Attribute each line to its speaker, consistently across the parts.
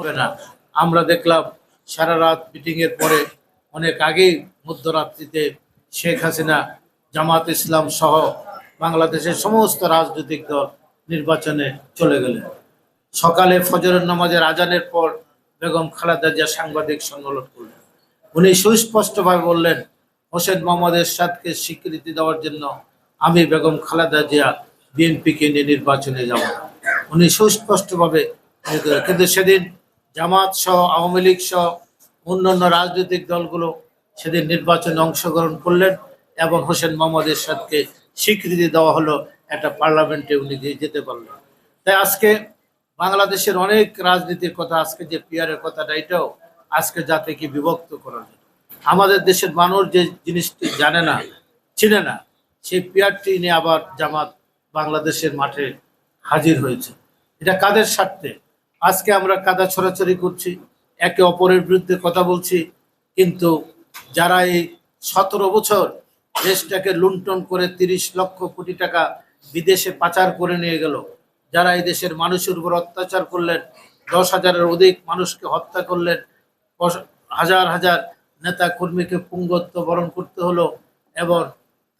Speaker 1: হবে না। আমরা দেখলাম সারা রাত মিটিং এর পরে অনেক আগেই মধ্যরাত্রিতে শেখ হাসিনা, জামাত ইসলাম সহ বাংলাদেশের সমস্ত রাজনৈতিক দল নির্বাচনে চলে গেলেন। সকালে ফজরের নামাজের আজানের পর বেগম খালেদা জিয়া সাংবাদিক সম্মেলন করলেন। উনি সুস্পষ্টভাবে বললেন, হোসেন মোহাম্মদ এরশাদকে স্বীকৃতি দেওয়ার জন্য আমি বেগম খালেদা জিয়া বিএনপিকে নিয়ে নির্বাচনে যাব উনি সুস্পষ্টভাবে কিন্তু সেদিন জামাত সহ, আওয়ামী লীগ সহ অন্যান্য রাজনৈতিক দলগুলো সেদিন নির্বাচনে অংশগ্রহণ করলেন এবং হোসেন মোহাম্মদ এরশাদকে স্বীকৃতি দেওয়া হলো একটা পার্লামেন্টে উনি যেতে পারলেন। তাই আজকে বাংলাদেশের অনেক রাজনীতির কথা, আজকে যে পিয়ারের কথাটা, এটাও আজকে জাতিকে বিভক্ত করা আমাদের দেশের মানুষ যে জিনিসটি জানে না, চিনে না, সেই পিয়ারটি নিয়ে আবার জামাত বাংলাদেশের মাঠে হাজির হয়েছে। এটা কাদের স্বার্থে? আজকে আমরা কাদা ছড়াছড়ি করছি, একে অপরের বিরুদ্ধে কথা বলছি, কিন্তু যারা এই সতেরো বছর দেশটাকে লুণ্ঠন করে তিরিশ লক্ষ কোটি টাকা বিদেশে পাচার করে নিয়ে গেল, যারা এই দেশের মানুষের উপর অত্যাচার করলেন, দশ হাজারের অধিক মানুষকে হত্যা করলেন হাজার হাজার নেতা কর্মীকে পুঙ্গত্ব বরণ করতে হলো, এবং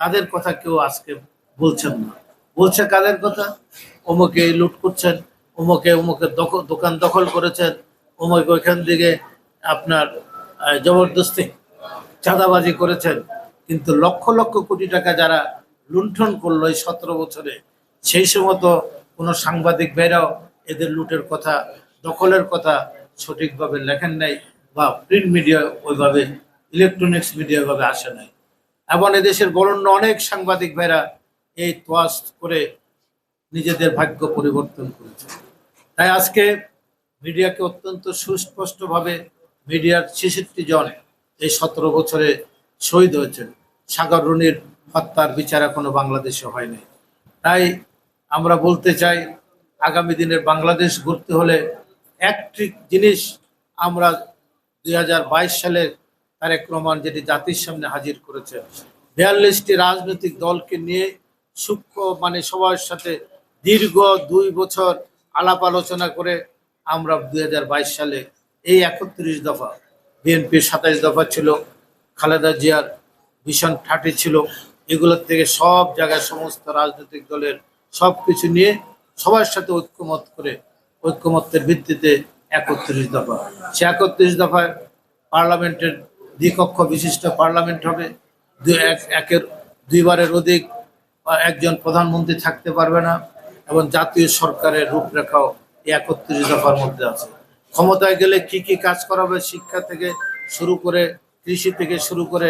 Speaker 1: তাদের কথা কেউ আজকে বলছেন না। বলছে কাদের কথা? অমুকে লুট করছেন অমুকে অমুকে দোকান দখল করেছেন। অমুকে ওইখান থেকে আপনার জবরদস্তি চাঁদাবাজি করেছেন। কিন্তু লক্ষ লক্ষ কোটি টাকা যারা লুণ্ঠন করল এই সতেরো বছরে, সেই সময় কোনো সাংবাদিক ভাইরাও এদের লুটের কথা, দখলের কথা সঠিকভাবে লেখেন নাই বা প্রিন্ট মিডিয়া ওইভাবে ইলেকট্রনিক্স মিডিয়া ওইভাবে আসে নাই। এবং এদেশের বরণ্য অনেক সাংবাদিক ভাইরা এই তোয়াজ করে নিজেদের ভাগ্য পরিবর্তন করেছে। তাই আজকে মিডিয়াকে অত্যন্ত সুস্পষ্টভাবে মিডিয়ার ছেষট্টি জন এই সতেরো বছরে শহীদ হয়েছেন। সাগর রুনির হত্যার বিচার এখনও বাংলাদেশে হয়নি। তাই আমরা বলতে চাই, আগামী দিনের বাংলাদেশ ঘুরতে হলে একটি জিনিস আমরা দুই সালে তারেক যেটি জাতির সামনে হাজির করেছে, বিয়াল্লিশটি রাজনৈতিক দলকে নিয়ে সূক্ষ্ম মানে সবার সাথে দীর্ঘ দুই বছর আলাপ আলোচনা করে আমরা দু হাজার বাইশ সালে এই একত্রিশ দফা, বিএনপির সাতাইশ দফা ছিল, খালেদা জিয়ার ভীষণ ঠাটি ছিল। এগুলোর থেকে সব জায়গায় সমস্ত রাজনৈতিক দলের সব কিছু নিয়ে সবার সাথে ঐক্যমত করে ঐক্যমত্যের ভিত্তিতে একত্রিশ দফা। সে একত্রিশ দফায় পার্লামেন্টের দ্বিকক্ষ বিশিষ্ট পার্লামেন্ট হবে। দুই এক একের দুইবারের অধিক একজন প্রধানমন্ত্রী থাকতে পারবে না। এবং জাতীয় সরকারের রূপরেখাও একত্রিশ দফার মধ্যে আছে। ক্ষমতায় গেলে কি কি কাজ করা হবে শিক্ষা থেকে শুরু করে কৃষি থেকে শুরু করে